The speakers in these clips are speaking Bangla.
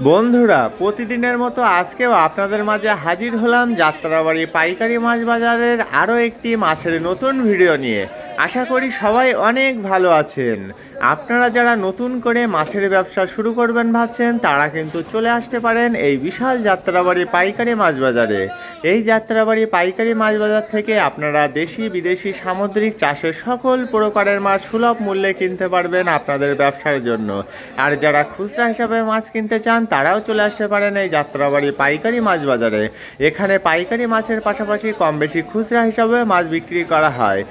বন্ধুরা, প্রতিদিনের মতো আজকেও আপনাদের মাঝে হাজির হলাম যাত্রাবাড়ি পাইকারি মাছ বাজারের আরও একটি মাছের নতুন ভিডিও নিয়ে। আশা করি সবাই অনেক ভালো আছেন। আপনারা যারা নতুন করে মাছের ব্যবসা শুরু করবেন ভাবছেন, তারা কিন্তু চলে আসতে পারেন এই বিশাল যাত্রাবাড়ি পাইকারি মাছ বাজারে। এই যাত্রাবাড়ি পাইকারি মাছ বাজার থেকে আপনারা দেশি বিদেশি সামুদ্রিক চাষের সকল প্রকারের মাছ সুলভ মূল্যে কিনতে পারবেন আপনাদের ব্যবসার জন্য। আর যারা খুচরা হিসাবে মাছ কিনতে চান, তারাও চলে আসতে পারেন এই যাত্রাবাড়ি পাইকারি মাছ বাজারে। এখানে পাইকারি মাছের পাশাপাশি কম বেশি খুচরা হিসাবে মাছ বিক্রি করা হয়।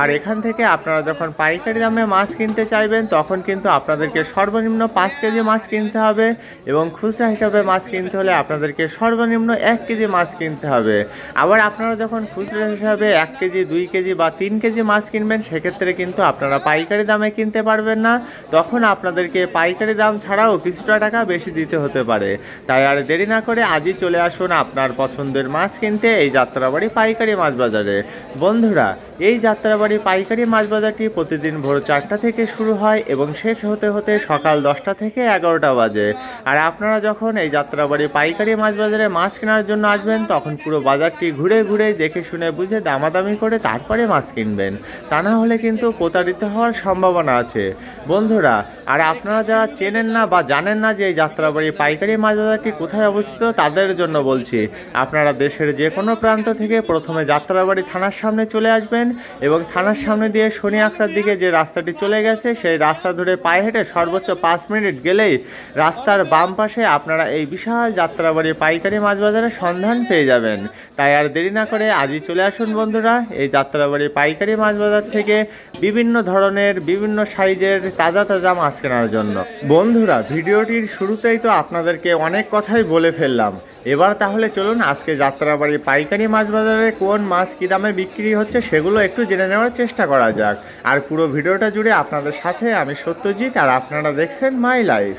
আর এখান থেকে আপনারা যখন পাইকারি দামে মাছ কিনতে চাইবেন, তখন কিন্তু আপনাদেরকে সর্বনিম্ন পাঁচ কেজি মাছ কিনতে হবে এবং খুচরা হিসাবে মাছ কিনতে হলে আপনাদেরকে সর্বনিম্ন এক কেজি মাছ কিনতে হবে। আবার আপনারা যখন খুচরা হিসাবে এক কেজি, দুই কেজি বা তিন কেজি মাছ কিনবেন, সেক্ষেত্রে কিন্তু আপনারা পাইকারি দামে কিনতে পারবেন না। তখন আপনাদেরকে পাইকারি দাম ছাড়াও কিছুটা টাকা বেশি দিতে হতে পারে। তাই আর দেরি না করে আজই চলে আসুন আপনার পছন্দের মাছ কিনতে এই যাত্রাবাড়ি পাইকারি মাছ বাজারে। বন্ধুরা, এই যাত্রাবাড়ি পাইকারি মাছ বাজারটি প্রতিদিন ভোর চারটা থেকে শুরু হয় এবং শেষ হতে হতে সকাল দশটা থেকে এগারোটা বাজে। আর আপনারা যখন এই যাত্রাবাড়ি পাইকারি মাছ বাজারে মাছ কেনার জন্য আসবেন, তখন পুরো বাজারটি ঘুরে ঘুরে দেখে শুনে বুঝে দামাদামি করে তারপরে মাছ কিনবেন। তা না হলে কিন্তু প্রতারিত হওয়ার সম্ভাবনা আছে। বন্ধুরা, আর আপনারা যারা চেনেন না বা জানেন না যে এই যাত্রাবাড়ি পাইকারি মাছ বাজারটি কোথায় অবস্থিত, তাদের জন্য বলছি, আপনারা দেশের যে কোনো প্রান্ত থেকে প্রথমে যাত্রাবাড়ি থানার সামনে চলে আসবেন এবং থানার সামনে দিয়ে শনি আখড়ার দিকে যে রাস্তাটি চলে গেছে, সেই রাস্তা ধরে পায়ে হেঁটে সর্বোচ্চ পাঁচ মিনিট গেলেই রাস্তার বাম পাশে আপনারা এই বিশাল যাত্রাবাড়ি পাইকারি মাছ বাজারের সন্ধান পেয়ে যাবেন। তাই আর দেরি না করে আজই চলে আসুন বন্ধুরা, এই যাত্রাবাড়ি পাইকারি মাছ বাজার থেকে বিভিন্ন ধরনের, বিভিন্ন সাইজের তাজা তাজা মাছ কেনার জন্য। বন্ধুরা, ভিডিওটির শুরুতেই তো আপনাদেরকে অনেক কথাই বলে ফেললাম। এবার তাহলে চলুন আজকে যাত্রাবাড়ি পাইকারি মাছ বাজারে কোন মাছ কী দামে বিক্রি হচ্ছে সেগুলো একটু জেনে নেওয়ার চেষ্টা করা যাক। আর পুরো ভিডিওটা জুড়ে আপনাদের সাথে আমি সত্যজিৎ, আর আপনারা দেখছেন মাই লাইফ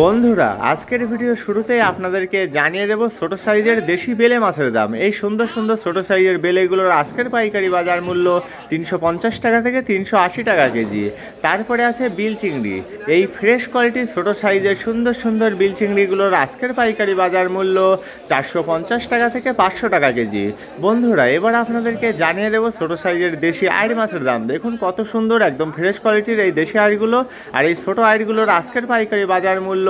বন্ধুরা, আজকের ভিডিও শুরুতেই আপনাদেরকে জানিয়ে দেব ছোট সাইজের দেশি বেলে মাছের দাম। এই সুন্দর সুন্দর ছোট সাইজের বেলেগুলোর আজকের পাইকারি বাজার মূল্য তিনশো পঞ্চাশ টাকা থেকে তিনশো আশি টাকা কেজি। তারপরে আছে বিল চিংড়ি এই ফ্রেশ কোয়ালিটির ছোট সাইজের সুন্দর সুন্দর বিল চিংড়িগুলোর আজকের পাইকারি বাজার মূল্য চারশো পঞ্চাশ টাকা থেকে পাঁচশো টাকা কেজি। বন্ধুরা, এবার আপনাদেরকে জানিয়ে দেবো ছোট সাইজের দেশি আইড় মাছের দাম। দেখুন কত সুন্দর, একদম ফ্রেশ কোয়ালিটির এই দেশি আইড়গুলো। আর এই ছোট আইড়গুলোর আজকের পাইকারি বাজার মূল্য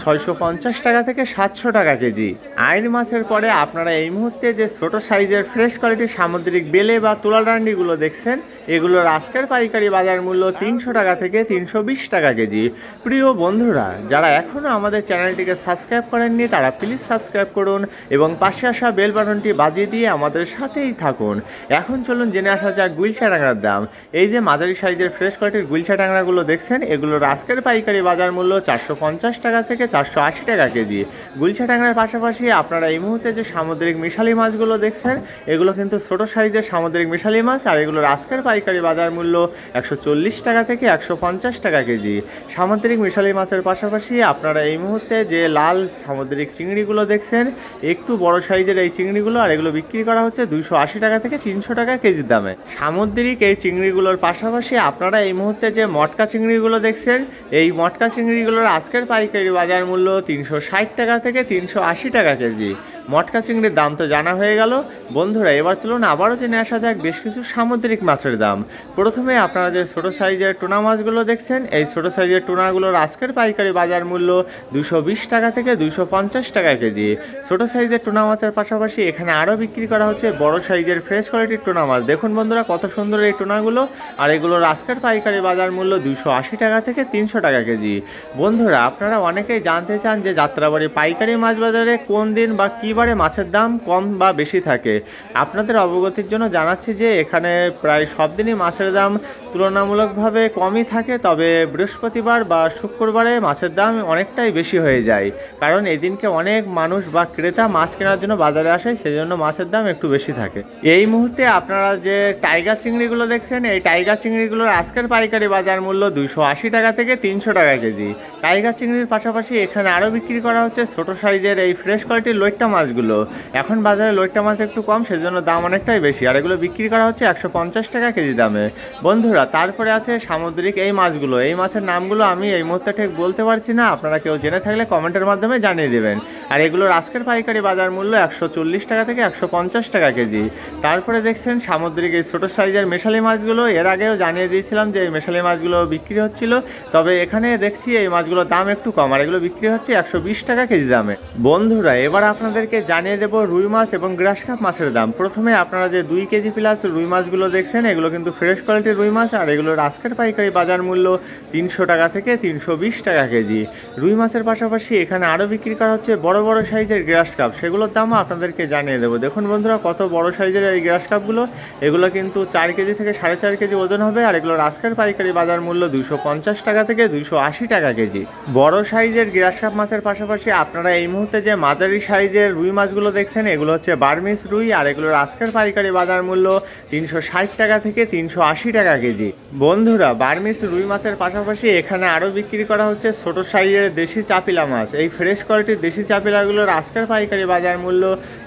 ছয়শো পঞ্চাশ টাকা থেকে সাতশো টাকা কেজি। আইন মাছের পরে আপনারা এই মুহূর্তে যে ছোট সাইজের ফ্রেশ কোয়ালিটির সামুদ্রিক বেলে বা তুলা ডান্ডিগুলো দেখছেন এগুলোর আজকের পাইকারি বাজার মূল্য তিনশো টাকা থেকে তিনশো বিশ টাকা কেজি। প্রিয় বন্ধুরা, যারা এখনও আমাদের চ্যানেলটিকে সাবস্ক্রাইব করেননি, তারা প্লিজ সাবস্ক্রাইব করুন এবং পাশে আসা বেল বাটনটি বাজিয়ে দিয়ে আমাদের সাথেই থাকুন। এখন চলুন জেনে আসা যাক গুলশা টাংরার দাম। এই যে মাঝারি সাইজের ফ্রেশ কোয়ালিটির গুলশা টাংরাগুলো দেখছেন, এগুলোর আজকের পাইকারি বাজার মূল্য চারশো পঞ্চাশ টাকা থেকে চারশো আশি টাকা কেজি। গুলশা টাংরার পাশাপাশি আপনারা এই মুহূর্তে যে সামুদ্রিক মিশালি মাছগুলো দেখছেন, এগুলো কিন্তু ছোটো সাইজের সামুদ্রিক মিশালি মাছ আর এগুলোর আজকের পাইকারি বাজার মূল্য একশো চল্লিশ টাকা থেকে একশো পঞ্চাশ টাকা কেজি। সামুদ্রিক মিশালি মাছের পাশাপাশি আপনারা এই মুহূর্তে যে লাল সামুদ্রিক চিংড়িগুলো দেখছেন, একটু বড় সাইজের এই চিংড়িগুলো আর এগুলো বিক্রি করা হচ্ছে দুইশো আশি টাকা থেকে তিনশো টাকা কেজির দামে। সামুদ্রিক এই চিংড়িগুলোর পাশাপাশি আপনারা এই মুহূর্তে যে মটকা চিংড়িগুলো দেখছেন, এই মটকা চিংড়িগুলোর আজকের পাইকারি বাজার মূল্য তিনশো ষাট টাকা থেকে তিনশো আশি টাকা কেজি। মটকা চিংড়ির দাম তো জানা হয়ে গেল। বন্ধুরা, এবার চলুন আবারও জেনে আসা যাক বেশ কিছু সামুদ্রিক মাছের দাম। প্রথমে আপনারা যে ছোটো সাইজের টুনা মাছগুলো দেখছেন, এই ছোটো সাইজের টুনাগুলোর আজকের পাইকারি বাজার মূল্য দুশো বিশ টাকা থেকে দুশো পঞ্চাশ টাকা কেজি। ছোটো সাইজের টুনা মাছের পাশাপাশি এখানে আরও বিক্রি করা হচ্ছে বড় সাইজের ফ্রেশ কোয়ালিটির টুনা মাছ। দেখুন বন্ধুরা, কত সুন্দর এই টুনাগুলো। আর এগুলোর আজকের পাইকারি বাজার মূল্য দুশো আশি টাকা থেকে তিনশো টাকা কেজি। বন্ধুরা, আপনারা অনেকেই জানতে চান যে যাত্রাবাড়ি পাইকারি মাছ বাজারে কোন দিন বা কী বারে মাছের দাম কম বা বেশি থাকে। আপনাদের অবগতির জন্য জানাচ্ছি যে, এখানে প্রায় সব দিনই মাছের দাম তুলনামূলকভাবে কমই থাকে, তবে বৃহস্পতিবার বা শুক্রবারে মাছের দাম অনেকটাই বেশি হয়ে যায়। কারণ এই দিনকে অনেক মানুষ বা ক্রেতা মাছ কেনার জন্য বাজারে আসে সেই জন্য মাছের দাম একটু বেশি থাকে। এই মুহূর্তে আপনারা যে টাইগার চিংড়িগুলো দেখছেন, এই টাইগার চিংড়িগুলোর আজকের পাইকারি বাজার মূল্য দুশো আশি টাকা থেকে তিনশো টাকা কেজি। টাইগার চিংড়ির পাশাপাশি এখানে আরও বিক্রি করা হচ্ছে ছোট সাইজের এই ফ্রেশ কোয়ালিটির লইট্টা মাছ। মাছগুলো। এখন বাজারে লইট্টা মাছ একটু কম, সেজন্য দাম অনেকটাই বেশি। আর এগুলো বিক্রি করা হচ্ছে একশো পঞ্চাশ টাকা কেজি দামে। বন্ধুরা, তারপরে আছে সামুদ্রিক এই মাছগুলো। এই মাছের নামগুলো আমি এই মুহূর্তে ঠিক বলতে পারছি না। আপনারা কেউ জেনে থাকলে কমেন্টের মাধ্যমে জানিয়ে দেবেন। আর এগুলোর আজকের পাইকারি বাজার মূল্য একশো চল্লিশ টাকা থেকে একশো পঞ্চাশ টাকা কেজি। তারপরে দেখছেন সামুদ্রিক এই ছোটো সাইজের মেশালি মাছগুলো। এর আগেও জানিয়ে দিয়েছিলাম যে এই মেশালি মাছগুলো বিক্রি হচ্ছিল। তবে এখানে দেখছি এই মাছগুলোর দাম একটু কম। আর এগুলো বিক্রি হচ্ছে একশো বিশ টাকা কেজি দামে। বন্ধুরা, এবার আপনাদেরকে জানিয়ে দেবো রুই মাছ এবং গ্রাস কাপ মাছের দাম। প্রথমে আপনারা যে দুই কেজি প্লাস রুই মাছগুলো দেখছেন, এগুলো কিন্তু ফ্রেশ কোয়ালিটির রুই মাছ আর এগুলোর আজকের পাইকারি বাজার মূল্য তিনশো টাকা থেকে তিনশো বিশ টাকা কেজি। রুই মাছের পাশাপাশি এখানে আরও বিক্রি করা হচ্ছে বড় বড় সাইজের গ্রাস কাপ। সেগুলোর দামও আপনাদেরকে জানিয়ে দেবো। দেখুন বন্ধুরা, কত বড় সাইজের এই গ্রাস কাপগুলো। এগুলো কিন্তু চার কেজি থেকে সাড়ে চার কেজি ওজন হবে আর এগুলোর আজকের পাইকারি বাজার মূল্য দুশো পঞ্চাশ টাকা থেকে দুশো আশি টাকা কেজি। বড় সাইজের গ্রাস কাপ মাছের পাশাপাশি আপনারা এই মুহূর্তে যে মাঝারি সাইজের রুই মাছগুলো দেখছেন, এগুলো হচ্ছে বার্মিস রুই আর এগুলোর আজকের পাইকারি বাজার মূল্য তিনশো ষাট টাকা থেকে তিনশো আশি টাকা কেজি। বন্ধুরা বার্মিস রুই মাছের পাশাপাশি এখানে আরও বিক্রি করা হচ্ছে ছোট সাইজের দেশি চাপিলা মাছ। এই ফ্রেশ কোয়ালিটির দেশি চাপিলাগুলোর আজকের পাইকারি বাজার মূল্য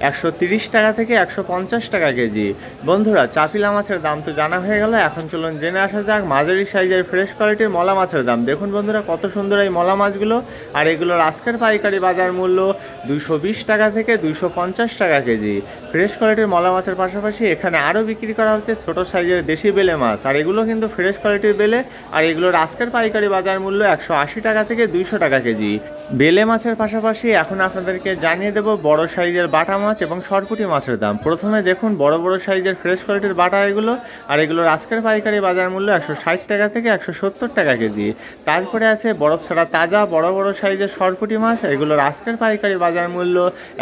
একশো টাকা থেকে একশো পঞ্চাশ টাকা কেজি। বন্ধুরা, চাপিলা মাছের দাম তো জানা হয়ে গেল, এখন চলুন জেনে আসা যাক মাঝারি সাইজের ফ্রেশ কোয়ালিটির মলা মাছের দাম। দেখুন বন্ধুরা, কত সুন্দর এই মলা মাছগুলো। আর এগুলোর আজকের পাইকারি বাজার মূল্য বিশ টাকা থেকে দুইশো পঞ্চাশ টাকা কেজি। ফ্রেশ কোয়ালিটির মলা মাছের পাশাপাশি এখানে আরও বিক্রি করা হচ্ছে ছোট সাইজের দেশি বেলে মাছ। আর এগুলো কিন্তু ফ্রেশ কোয়ালিটির বেলে। আর এগুলোর আজকের পাইকারি বাজার মূল্য একশো আশি টাকা থেকে দুইশো টাকা কেজি। বেলে মাছের পাশাপাশি এখন আপনাদেরকে জানিয়ে দেব বড় সাইজের বাটা মাছ এবং সরপুটি মাছের দাম। প্রথমে দেখুন বড় বড় সাইজের ফ্রেশ কোয়ালিটির বাটা এগুলো আর এগুলোর আজকের পাইকারি বাজার মূল্য একশো ষাট টাকা থেকে একশো সত্তর টাকা কেজি। তারপরে আছে বরফ ছাড়া তাজা বড় বড় সাইজের সরপুটি মাছ, এগুলোর আজকের পাইকারি বাজার মূল্য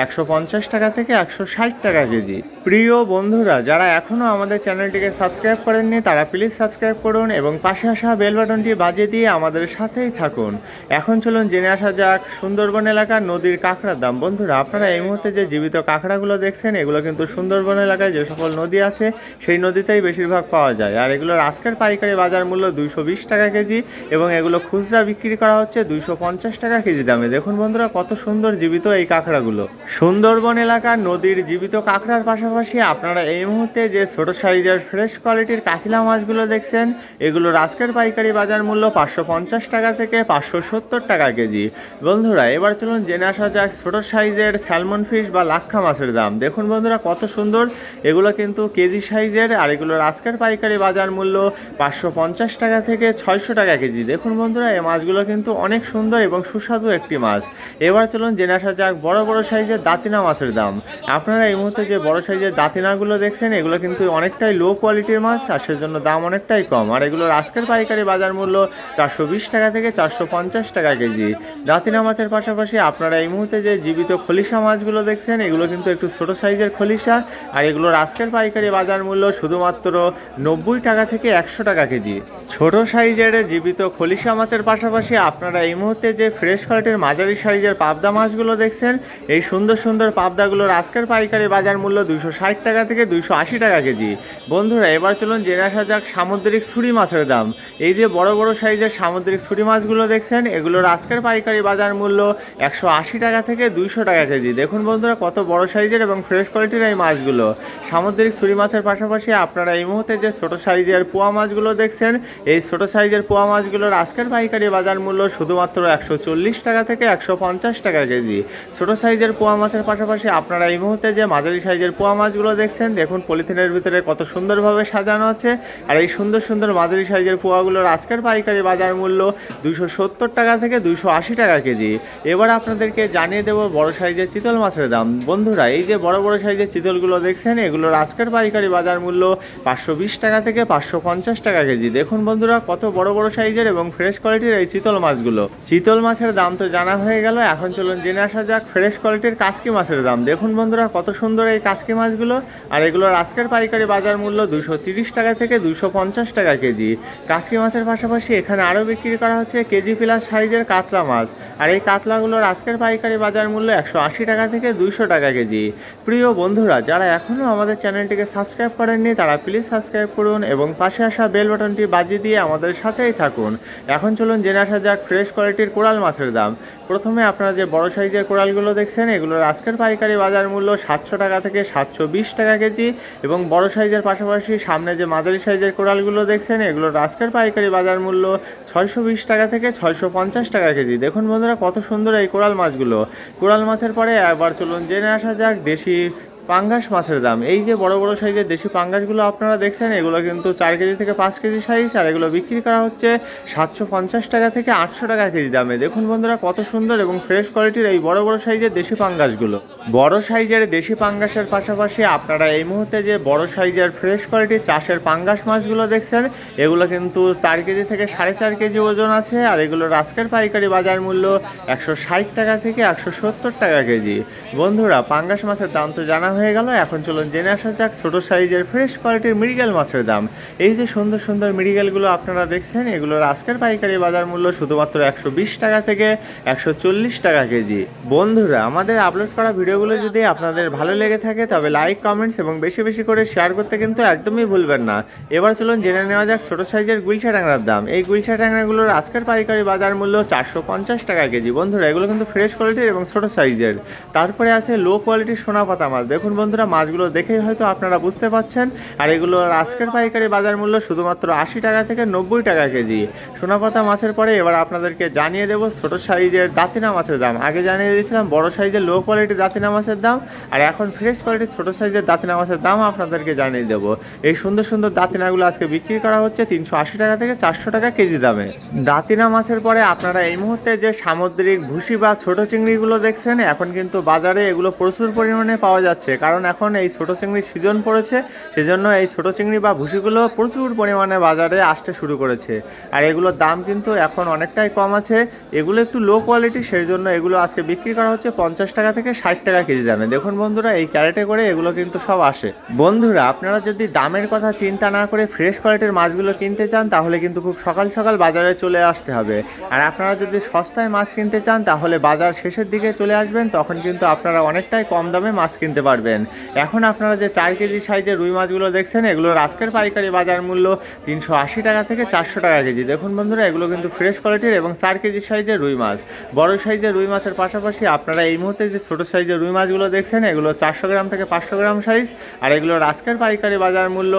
একশো পঞ্চাশ টাকা থেকে একশো ষাট টাকা কেজি। প্রিয় বন্ধুরা, যারা এখনও আমাদের চ্যানেলটিকে সাবস্ক্রাইব করেননি, তারা প্লিজ সাবস্ক্রাইব করুন এবং পাশে আসা বেল বাটনটি বাজিয়ে দিয়ে আমাদের সাথেই থাকুন। এখন চলুন জেনে আসা যাক সুন্দরবন এলাকার নদীর কাঁকড়ার দাম। বন্ধুরা, আপনারা এই মুহূর্তে যে জীবিত কাঁকড়াগুলো দেখছেন, এগুলো কিন্তু সুন্দরবন এলাকায় যে সকল নদী আছে, সেই নদীতেই বেশিরভাগ পাওয়া যায়। আর এগুলোর আজকের পাইকারি বাজার মূল্য দুইশো বিশ টাকা কেজি এবং এগুলো খুচরা বিক্রি করা হচ্ছে দুইশো পঞ্চাশ টাকা কেজি দামে। দেখুন বন্ধুরা, কত সুন্দর জীবিত এই কাঁকড়াগুলো। সুন্দরবন এলাকার নদীর জীবিত কাঁকড়ার পাশাপাশি আপনারা এই মুহূর্তে যে ছোট সাইজের ফ্রেশ কোয়ালিটির কাকিলা মাছগুলো দেখছেন, এগুলোর আজকের পাইকারি বাজার মূল্য পাঁচশো পঞ্চাশ টাকা থেকে পাঁচশো সত্তর টাকা কেজি। বন্ধুরা, এবার চলুন জেনে আসা যাক ছোট সাইজের স্যালমন ফিশ বা লাক্ষা মাছের দাম। দেখুন বন্ধুরা, কত সুন্দর। এগুলো কিন্তু কেজি সাইজের, আর এগুলোর আজকের পাইকারি বাজার মূল্য পাঁচশো পঞ্চাশ টাকা থেকে ছয়শো টাকা কেজি। দেখুন বন্ধুরা, এই মাছগুলো কিন্তু অনেক সুন্দর এবং সুস্বাদু একটি মাছ। এবার চলুন জেনে আসা যাক বড় বড় সাইজের দাতিনা মাছের দাম। আপনারা এই মুহূর্তে যে বড় সাইজের দাতিনাগুলো দেখছেন, এগুলো কিন্তু অনেকটাই লো কোয়ালিটির মাছ, আর সেজন্য দাম অনেকটাই কম। আর এগুলোর আজকের পাইকারি বাজার মূল্য চারশো বিশ টাকা থেকে চারশো পঞ্চাশ টাকা কেজি। দাতিনা মাছের পাশাপাশি আপনারা এই মুহূর্তে যে জীবিত খলিশা মাছগুলো দেখছেন, এগুলো কিন্তু একটু ছোট সাইজের খলিশা। আর এগুলোর আজকের পাইকারি বাজার মূল্য শুধুমাত্র নব্বই টাকা থেকে একশো টাকা কেজি। ছোট সাইজের জীবিত খলিশা মাছের পাশাপাশি আপনারা এই মুহূর্তে যে ফ্রেশ কোয়ালিটির মাঝারি সাইজের পাবদা মাছগুলো দেখছেন, এই সুন্দর সুন্দর পাবদাগুলোর আজকের পাইকারি বাজার মূল্য দুইশো ষাট টাকা থেকে দুইশো আশি টাকা কেজি। বন্ধুরা, এবার চলুন জেনে আসা যাক সামুদ্রিক ছুরি মাছের দাম। এই যে বড় বড় সাইজের সামুদ্রিক ছুরি মাছগুলো দেখছেন, এগুলোর আজকের পাইকারি বাজার মূল্য একশো আশি টাকা থেকে দুইশো টাকা কেজি। দেখুন বন্ধুরা কত বড় সাইজের এবং ফ্রেশ কোয়ালিটির এই মাছগুলো। সামুদ্রিক ছুরি মাছের পাশাপাশি আপনারা এই মুহূর্তে যে ছোট সাইজের পোয়া মাছগুলো দেখছেন, এই ছোট সাইজের পোয়া মাছগুলোর আজকের পাইকারি বাজার মূল্য শুধুমাত্র একশো চল্লিশ টাকা থেকে একশো পঞ্চাশ টাকা কেজি। ছোট সাইজের পোয়া মাছের পাশাপাশি আপনারা এই মুহূর্তে যে মাঝারি সাইজের পোয়া মাছগুলো দেখছেন, দেখুন পলিথিনের ভিতরে কত সুন্দরভাবে সাজানো আছে। আর এই সুন্দর সুন্দর মাঝারি সাইজের পোয়াগুলোর আজকের পাইকারি বাজার মূল্য দুইশো সত্তর টাকা থেকে দুইশো আশি টাকা কেজি। এবার আপনাদেরকে জানিয়ে দেবো বড় সাইজের চিতল মাছের দাম। বন্ধুরা, এই যে বড় বড় সাইজের চিতলগুলো দেখছেন, এগুলোর আজকের পাইকারি বাজার মূল্য পাঁচশো বিশ টাকা থেকে পাঁচশো পঞ্চাশ টাকা কেজি। দেখুন বন্ধুরা, কত বড় বড় সাইজের এবং ফ্রেশ কোয়ালিটির এই চিতল মাছগুলো। চিতল মাছের দাম তো জানা হয়ে গেল, এখন চলুন জেনে আসা যাক ফ্রেশ কোয়ালিটির কাসকি মাছের দাম। দেখুন বন্ধুরা, কত সুন্দর এই কাসকি মাছগুলো। আর এগুলোর আজকের পাইকারি বাজার মূল্য দুশো তিরিশ টাকা থেকে দুশো পঞ্চাশ টাকা কেজি। কাসকি মাছের পাশাপাশি এখানে আরও বিক্রি করা হচ্ছে কেজি প্লাস সাইজের কাতলা মাছ। আর এই কাতলাগুলোর আজকের পাইকারি বাজার মূল্য একশো আশি টাকা থেকে দুইশো টাকা কেজি। প্রিয় বন্ধুরা, যারা এখনও আমাদের চ্যানেলটিকে সাবস্ক্রাইব করেননি, তারা প্লিজ সাবস্ক্রাইব করুন এবং পাশে আসা বেল বাটনটি বাজিয়ে দিয়ে আমাদের সাথেই থাকুন। এখন চলুন জেনে আসা যাক ফ্রেশ কোয়ালিটির কোরাল মাছের দাম। প্রথমে আপনারা যে বড় সাইজের কোরালগুলো দেখছেন, এগুলোর আজকের পাইকারি বাজার মূল্য সাতশো টাকা থেকে সাতশো বিশ টাকা কেজি এবং বড় সাইজের পাশাপাশি সামনে যে মাঝারি সাইজের কোরালগুলো দেখছেন, এগুলোর আজকের পাইকারি বাজার মূল্য ছয়শো বিশ টাকা থেকে ছয়শো পঞ্চাশ টাকা কেজি। দেখুন বন্ধুরা কত সুন্দর এই কোরাল মাছগুলো। কোরাল মাছের পরে একবার চলুন জেনে আসা যাক দেশি পাঙ্গাস মাছের দাম। এই যে বড় বড় সাইজের দেশি পাঙ্গাসগুলো আপনারা দেখছেন, এগুলো কিন্তু চার কেজি থেকে পাঁচ কেজি সাইজ আর এগুলো বিক্রি করা হচ্ছে সাতশো পঞ্চাশ টাকা থেকে আটশো টাকা কেজি দামে। দেখুন বন্ধুরা, কত সুন্দর এবং ফ্রেশ কোয়ালিটির এই বড় বড় সাইজের দেশি পাঙ্গাসগুলো। বড় সাইজের দেশি পাঙ্গাসের পাশাপাশি আপনারা এই মুহূর্তে যে বড় সাইজের ফ্রেশ কোয়ালিটির চাষের পাঙ্গাস মাছগুলো দেখছেন, এগুলো কিন্তু চার কেজি থেকে সাড়ে চার কেজি ওজন আছে, আর এগুলোর আজকের পাইকারি বাজার মূল্য একশো ষাট টাকা থেকে একশো সত্তর টাকা কেজি। বন্ধুরা, পাঙ্গাস মাছের দাম তো জানা হয়ে গেল, এখন চলুন জেনে আসা যাক ছোট সাইজের ফ্রেশ কোয়ালিটির মিরিগেল মাছের দাম। এই যে সুন্দর সুন্দর মিরিগেলগুলো আপনারা দেখছেন, এগুলোর আজকের পাইকারি বাজার মূল্য শুধুমাত্র একশো বিশ টাকা থেকে একশো চল্লিশ টাকা কেজি। বন্ধুরা, আমাদের আপলোড করা ভিডিওগুলো যদি আপনাদের ভালো লেগে থাকে, তবে লাইক কমেন্টস এবং বেশি বেশি করে শেয়ার করতে কিন্তু একদমই ভুলবেন না। এবার চলুন জেনে নেওয়া যাক ছোট সাইজের গুলশা ট্যাংরার দাম। এই গুলশা ট্যাংরাগুলোর আজকের পাইকারি বাজার মূল্য চারশো পঞ্চাশ টাকা কেজি। বন্ধুরা, এগুলো কিন্তু ফ্রেশ কোয়ালিটির এবং ছোট সাইজের। তারপরে আছে লো কোয়ালিটির সোনা পাতা মাছ। দেখুন বন্ধুরা, মাছগুলো দেখেই হয়তো আপনারা বুঝতে পাচ্ছেন। আর এগুলোর আজকের পাইকারি বাজার মূল্য শুধুমাত্র আশি টাকা থেকে নব্বই টাকা কেজি। সোনা পাতা মাছের পরে এবার আপনাদেরকে জানিয়ে দেবো ছোট সাইজের দাঁতিনা মাছের দাম। আগে জানিয়ে দিয়েছিলাম, বড় সাইজের লো কোয়ালিটির দাঁতিনা মাছের দাম। আর এখন ফ্রেশ কোয়ালিটির ছোট সাইজের দাঁতিনা মাছের দাম আপনাদেরকে জানিয়ে দেবো। এই সুন্দর সুন্দর দাঁতিনাগুলো আজকে বিক্রি করা হচ্ছে তিনশো আশি টাকা থেকে চারশো টাকা কেজি দামে। দাঁতিনা মাছের পরে আপনারা এই মুহূর্তে যে সামুদ্রিক ভুসি বা ছোট চিংড়িগুলো দেখছেন, এখন কিন্তু বাজারে এগুলো প্রচুর পরিমাণে পাওয়া যাচ্ছে। কারণ এখন এই ছোটো চিংড়ির সিজন পড়েছে, সেজন্য এই ছোটো চিংড়ি বা ভুসিগুলো প্রচুর পরিমাণে বাজারে আসতে শুরু করেছে। আর এগুলোর দাম কিন্তু এখন অনেকটাই কম আছে। এগুলো একটু লো কোয়ালিটি সেই জন্য এগুলো আজকে বিক্রি করা হচ্ছে পঞ্চাশ টাকা থেকে ষাট টাকা কেজি দামে। দেখুন বন্ধুরা, এই ক্যারেটে করে এগুলো কিন্তু সব আসে। বন্ধুরা, আপনারা যদি দামের কথা চিন্তা না করে ফ্রেশ কোয়ালিটির মাছগুলো কিনতে চান, তাহলে কিন্তু খুব সকাল সকাল বাজারে চলে আসতে হবে। আর আপনারা যদি সস্তায় মাছ কিনতে চান, তাহলে বাজার শেষের দিকে চলে আসবেন, তখন কিন্তু আপনারা অনেকটাই কম দামে মাছ কিনতে পারবেন। এখন আপনারা যে চার কেজি সাইজের রুই মাছগুলো দেখছেন, এগুলোর আজকের পাইকারি বাজার মূল্য তিনশো আশি টাকা থেকে চারশো টাকা কেজি। দেখুন বন্ধুরা, এগুলো কিন্তু ফ্রেশ কোয়ালিটির এবং চার কেজি সাইজের রুই মাছ। বড় সাইজের রুই মাছের পাশাপাশি আপনারা এই মুহূর্তে যে ছোটো সাইজের রুই মাছগুলো দেখছেন, এগুলো চারশো গ্রাম থেকে পাঁচশো গ্রাম সাইজ আর এগুলোর আজকের পাইকারি বাজার মূল্য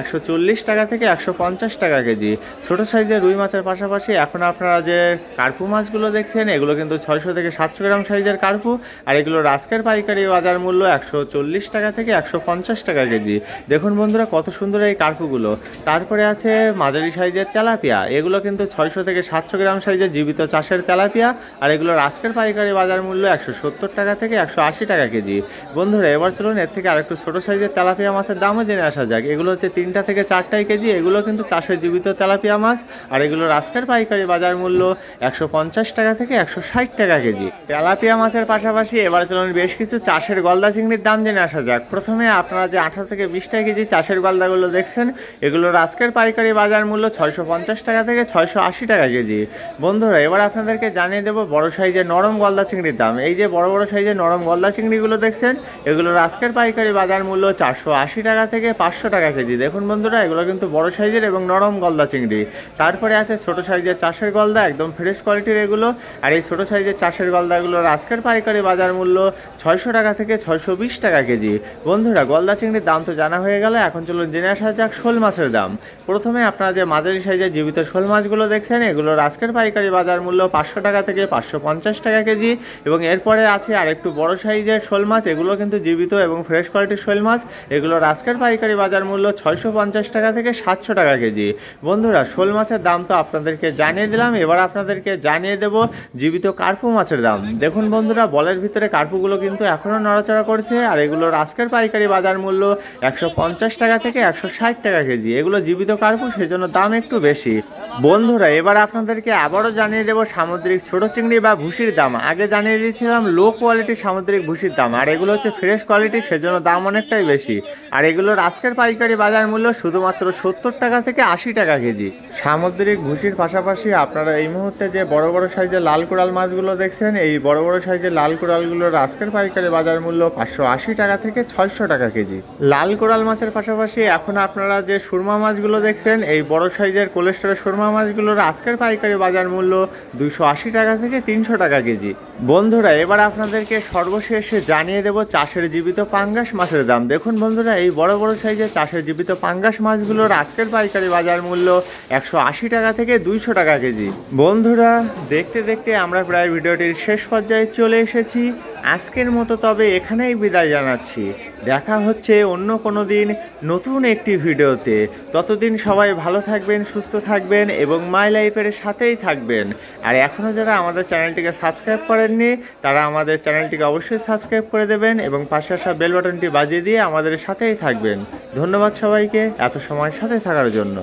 একশো চল্লিশ টাকা থেকে একশো পঞ্চাশ টাকা কেজি। ছোটো সাইজের রুই মাছের পাশাপাশি এখন আপনারা যে কার্পু মাছগুলো দেখছেন, এগুলো কিন্তু ছয়শো থেকে সাতশো গ্রাম সাইজের কার্পু আর এগুলোর আজকের পাইকারি বাজার মূল্য একশো চল্লিশ টাকা থেকে একশো পঞ্চাশ টাকা কেজি। দেখুন বন্ধুরা, কত সুন্দর এই কার্পুগুলো তারপরে আছে মাঝারি সাইজের তেলাপিয়া। এগুলো কিন্তু ছয়শো থেকে সাতশো গ্রাম সাইজের জীবিত চাষের তেলাপিয়া। আর এগুলোর আজকের পাইকারি বাজার মূল্য একশো সত্তর টাকা থেকে একশো আশি টাকা কেজি। বন্ধুরা, এবার চলুন, এর থেকে আরেকটু ছোটো সাইজের তেলাপিয়া মাছের দামও জেনে আসা যাক। এগুলো হচ্ছে তিনটা থেকে চারটাই কেজি। এগুলো কিন্তু চাষের জীবিত তেলাপিয়া মাছ। আর এগুলোর আজকের পাইকারি বাজার মূল্য একশো পঞ্চাশ টাকা থেকে একশো ষাট টাকা কেজি। তেলাপিয়া মাছের পাশাপাশি এবার চলুন, বেশ কিছু চাষের গলদা চিংড়ির দাম জেনে আসা যাক। প্রথমে আপনারা যে আঠারো থেকে বিশ টাকা কেজি চাষের গলদাগুলো দেখছেন, এগুলোর আজকের পাইকারি বাজার মূল্য ছয়শো পঞ্চাশ টাকা থেকে ছয়শো আশি টাকা কেজি। বন্ধুরা, এবার আপনাদেরকে জানিয়ে দেবো বড় সাইজের নরম গলদা চিংড়ির দাম। এই যে বড় বড় সাইজের নরম গলদা চিংড়িগুলো দেখছেন, এগুলোর আজকের পাইকারি বাজার মূল্য চারশো আশি টাকা থেকে পাঁচশো টাকা কেজি। দেখুন বন্ধুরা, এগুলো কিন্তু বড় সাইজের এবং নরম গলদা চিংড়ি। তারপরে আছে ছোটো সাইজের চাষের গলদা, একদম ফ্রেশ কোয়ালিটির এগুলো। আর এই ছোট সাইজের চাষের গলদাগুলোর আজকের পাইকারি বাজার মূল্য ছয়শো টাকা থেকে ছয়শো বিশ টাকা কেজি। বন্ধুরা, গলদা চিংড়ির দাম তো জানা হয়ে গেল, এখন চলুন জেনে আসা যাক শোল মাছের দাম। প্রথমে আপনারা যে মাঝারি সাইজের জীবিত শোল মাছগুলো দেখছেন, এগুলোর আজকের পাইকারি বাজার মূল্য পাঁচশো টাকা থেকে পাঁচশো পঞ্চাশ টাকা কেজি এবং এরপরে আছে আর একটু বড় সাইজের শোল মাছ, এগুলো কিন্তু জীবিত এবং ফ্রেশ কোয়ালিটির শোল মাছ, এগুলোর আজকের পাইকারি বাজার মূল্য ছয়শো পঞ্চাশ টাকা থেকে সাতশো টাকা কেজি। বন্ধুরা, শোল মাছের দাম তো আপনাদেরকে জানিয়ে দিলাম, এবার আপনাদেরকে জানিয়ে দেব জীবিত কার্পু মাছের দাম। দেখুন বন্ধুরা, বলের ভিতরে কার্পুগুলো কিন্তু এখনও নড়াচড়া করছে, আর এগুলোর আজকের পাইকারি বাজার মূল্য একশো পঞ্চাশ টাকা থেকে একশো ষাট টাকা কেজি। এগুলো জীবিত কার্পু সেজন্য দাম একটু বেশি। বন্ধুরা, এবার আপনাদেরকে আবারও জানিয়ে দেবো সামুদ্রিক ছোট চিংড়ি বা ভুসির দাম। আগে জানিয়ে দিয়েছিলাম লো কোয়ালিটির সামুদ্রিক ভুসির দাম। আর এগুলো হচ্ছে ফ্রেশ কোয়ালিটি সেজন্য দাম অনেকটাই বেশি। আর এগুলোর আজকের পাইকারি বাজার মূল্য শুধুমাত্র সত্তর টাকা থেকে আশি টাকা কেজি। সামুদ্রিক ভুসির পাশাপাশি আপনারা এই মুহূর্তে যে বড় বড় সাইজের লাল কোরাল মাছগুলো দেখছেন, এই বড় বড় সাইজের লাল কোরালগুলোর আজকের পাইকারি বাজার মূল্য পাঁচশো আশি আশি টাকা থেকে ছয়শো টাকা কেজি। লাল কোরাল মাছের পাশাপাশি এখন আপনারা যে সুরমা মাছগুলো দেখছেন, এই বড় সাইজের কোলেস্টোরের সুরমা মাছগুলোর আজকের পাইকারি বাজার মূল্য দুইশো আশি টাকা থেকে তিনশো টাকা কেজি। বন্ধুরা, এবার আপনাদেরকে সর্বশেষে জানিয়ে দেব চাষের জীবিত পাঙ্গাস মাছের দাম। দেখুন বন্ধুরা, এই বড় বড় সাইজের চাষের জীবিত পাঙ্গাস মাছগুলোর আজকের পাইকারি বাজার মূল্য একশো আশি টাকা থেকে দুইশো টাকা কেজি। বন্ধুরা, দেখতে দেখতে আমরা প্রায় ভিডিওটির শেষ পর্যায়ে চলে এসেছি। আজকের মতো তবে এখানেই বিদায় জানাচ্ছি। দেখা হচ্ছে অন্য কোনো দিন নতুন একটি ভিডিওতে। ততদিন সবাই ভালো থাকবেন, সুস্থ থাকবেন এবং মাই লাইফের সাথেই থাকবেন। আর এখনও যারা আমাদের চ্যানেলটিকে সাবস্ক্রাইব করেননি, তারা আমাদের চ্যানেলটিকে অবশ্যই সাবস্ক্রাইব করে দেবেন এবং পাশে আসা বেল বাটনটি বাজিয়ে দিয়ে আমাদের সাথেই থাকবেন। ধন্যবাদ সবাইকে এত সময় সাথে থাকার জন্য।